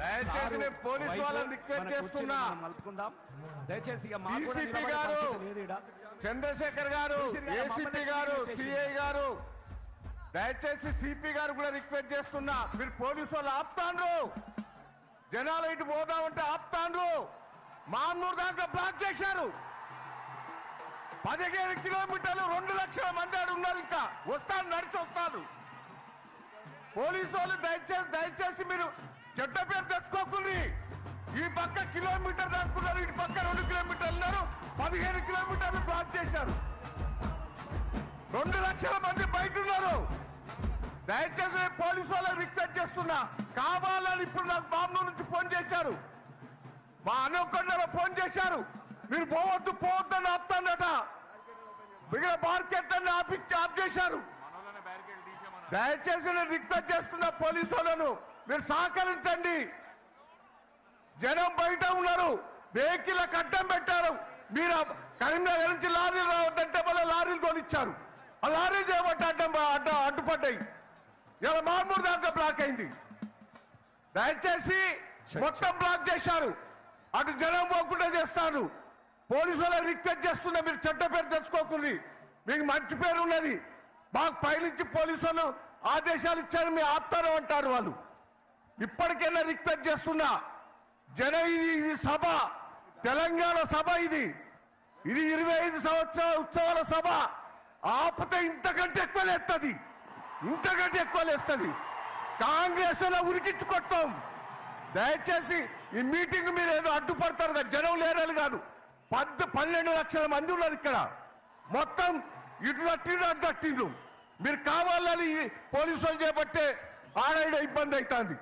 దయచేసి నేను పోలీసు వాళ్ళని రిక్వెస్ట్ చేస్తున్నా. మలుపుకుందాం దయచేసి డీసీపీ గారు. చంద్రశేఖర్ గారు ఏసీపీ గారు. సిఐ గారు దయచేసి సిపి గారు కూడా రిక్వెస్ట్ చేస్తున్నా. మీరు పోలీసు వాళ్ళు ఆపుతాండ్రు. జనాలు ఇటు పోదామంటే ఆపుతాండ్రు. మామూలు దాంట్లో బ్లాక్ చేశారు. పదిహేను కిలోమీటర్లు రెండు లక్షల మంది ఆడ ఉన్నారు ఇంకా. వస్తాను నడిచి వస్తాను. పోలీసు వాళ్ళు దయచేసి దయచేసి మీరు చెడ్డ పేరు ఈ పక్క కిలోమీటర్ దాటుకున్నారు ఇటు పక్క రెండు కిలోమీటర్లు ఉన్నారు పదిహేను కిలోమీటర్లు బ్లాక్ చేశారు. రెండు లక్షల మంది బయట ఉన్నారు. దయచేసి పోలీసు వాళ్ళకి రిక్వెస్ట్ చేస్తున్నా. కావాలని ఇప్పుడు నాకు బాంబు నుంచి ఫోన్ చేశారు. మా అనుకొండలో ఫోన్ చేశారు. మీరు పోవద్దు పోవద్దు అని ఆపుతాడట మిగిలిన మార్కెట్ అని ఆపి ఆప్ చేశారు. దయచేసి నేను రిక్వెస్ట్ చేస్తున్నా పోలీసు వాళ్ళను. మీరు సహకరించండి. జనం బయట ఉన్నారు. వెహికల్ అడ్డం పెట్టారు. మీరు కరీంనగర్ నుంచి లారీలు రావద్దంటే మళ్ళీ లారీలు కొనిచ్చారు. ఆ లారీలు చేయబట్టి అడ్డం అడ్డ అడ్డుపడ్డాయి. ఇలా మార్మూరు దాకా బ్లాక్ అయింది. దయచేసి మొత్తం బ్లాక్ చేశారు. అటు జనం పోకుండా చేస్తారు. పోలీసు వాళ్ళకి రిక్వెస్ట్ చేస్తున్నా మీరు చెడ్డ పేరు తెచ్చుకోకుంది మీకు మంచి పేరు ఉన్నది. మాకు పైనుంచి పోలీసు వాళ్ళు ఆదేశాలు ఇచ్చారు మీ ఆపుతారు అంటారు వాళ్ళు. ఇప్పటికైనా రిక్వెస్ట్ చేస్తున్నా. జన ఇది ఇది సభ. తెలంగాణ సభ ఇది. ఇది ఇరవై ఐదు సంవత్సరాల ఉత్సవాల సభ. ఆపితే ఇంతకంటే ఎక్కువ లేస్తుంది ఇంతకంటే ఎక్కువ లేస్తుంది. కాంగ్రెస్ అలా ఉరికించుకొట్టాం దయచేసి ఈ మీటింగ్ మీరు ఏదో అడ్డుపడతారు కదా జనం లేరని కాదు. పద్ పన్నెండు లక్షల మంది ఉన్నారు ఇక్కడ. మొత్తం ఇటు తట్టిండ్రు అటు తట్టిండ్రు. మీరు కావాలని పోలీసులు పోలీసు వాళ్ళు చేపట్టే ఆడ ఇబ్బంది అవుతుంది.